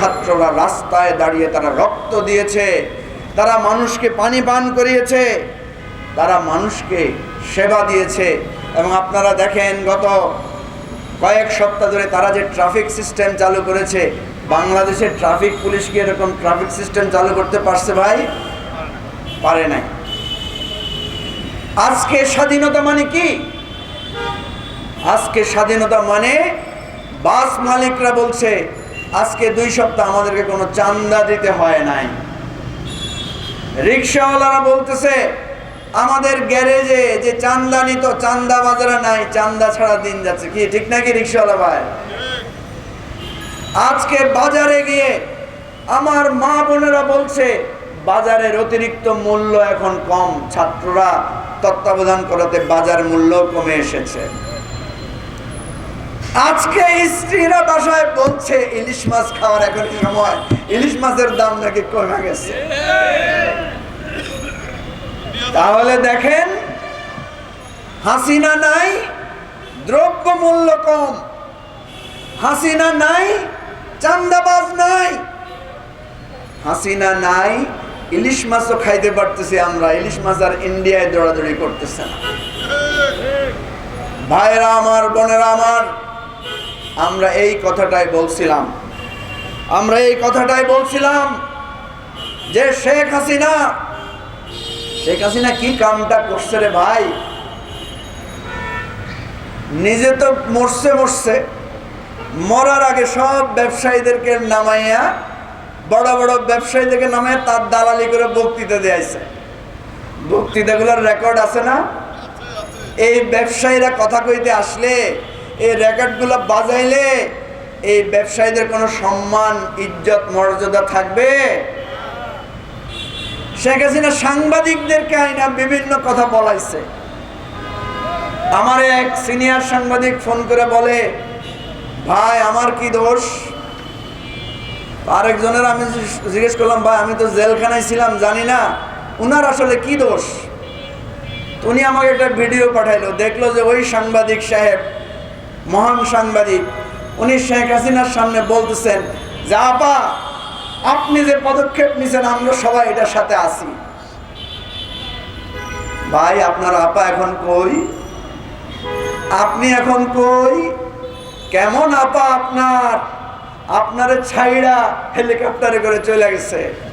ছাত্ররা রাস্তায় দাঁড়িয়ে তারা রক্ত দিয়েছে, তারা মানুষকে পানি পান করিয়েছে, তারা মানুষকে সেবা দিয়েছে। এবং আপনারা দেখেন, গত কয়েক সপ্তাহ ধরে তারা যে ট্রাফিক সিস্টেম চালু করেছে, বাংলাদেশের ট্রাফিক পুলিশ কি এরকম ট্রাফিক সিস্টেম চালু করতে পারছে ভাই? পারে নাই। আজকে স্বাধীনতা মানে কি? আজকে স্বাধীনতা মানে বাস মালিকরা বলছে আজকে দুই সপ্তাহ আমাদেরকে কোনো চান্দা দিতে হয় নাই। রিক্সাওয়ালারা বলতেছে, আমাদের গ্যারেজে যে চান্দা নিত, চান্দা বাজারে নাই, চান্দা ছাড়া দিন যাচ্ছে। কি, ঠিক নাকি রিক্সাওয়ালা ভাই? আজকে বাজারে গিয়ে আমার মা বোনেরা বলছে, বাজারের অতিরিক্ত মূল্য এখন কম। ছাত্ররা তত্ত্বাবধান করাতে বাজার মূল্য কমে এসেছে। আজকে স্ত্রীরা বাসায় বলছে, ইলিশ মাছ খাওয়ার এখন সময়। ইলিশ মাছের দাম নাকি কমে গেছে। তাহলে দেখেন, হাসিনা নাই দ্রব্য মূল্য কম। হাসিনা নাই, চান্দাবাজ নাই। হাসিনা নাই, ইলিশ মাছও খাইতে পারতেছি আমরা। ইলিশ মাছ আর ইন্ডিয়ায় দৌড়াদৌড়ি করতেছে না। ভাইরা আমার, বোনেরা আমার আমরা এই কথাটাই বলছিলাম। আমরা এই কথাটাই বলছিলাম যে শেখ হাসিনা শেখ হাসিনা কি কামটা করছে রে ভাই? নিজে তো মরছে মরছে, মরার আগে সব ব্যবসায়ীদেরকে নামাইয়া, বড় বড় ব্যবসায়ীদেরকে নামাইয়া তার দালালি করে বক্তৃতা দিয়েছে বক্তৃতাগুলোর রেকর্ড আছে না? এই ব্যবসায়ীরা কথা কইতে আসলে এই রেকর্ডগুলো বাজাইলে এই ব্যবসায়ীদের কোনো সম্মান, ইজ্জত, মর্যাদা থাকবে? শেখ হাসিনা সাংবাদিকদেরকে আইনা বিভিন্ন কথা বলাইছে। আমার এক সিনিয়র সাংবাদিক ফোন করে বলে, ভাই, আমার কি দোষ? আরেকজনের আমি জিজ্ঞেস করলাম, ভাই, আমি তো জেলখানায় ছিলাম, জানি না। উনার আসলে কি দোষ? উনি আমাকে একটা ভিডিও পাঠাইলো, দেখল যে ওই সাংবাদিক সাহেব মহান সাংবাদিক, উনি শেখ হাসিনার সামনে বলতেছেন যে, আপা, আপনি যে পদক্ষেপ নিছেন, আমরা সবাই এটার সাথে আছি। ভাই, আপনার আপা এখন কই? আপনি এখন কই? কেমন আপা আপনার? আপনার ছাইড়া হেলিকপ্টারে করে চলে গেছে।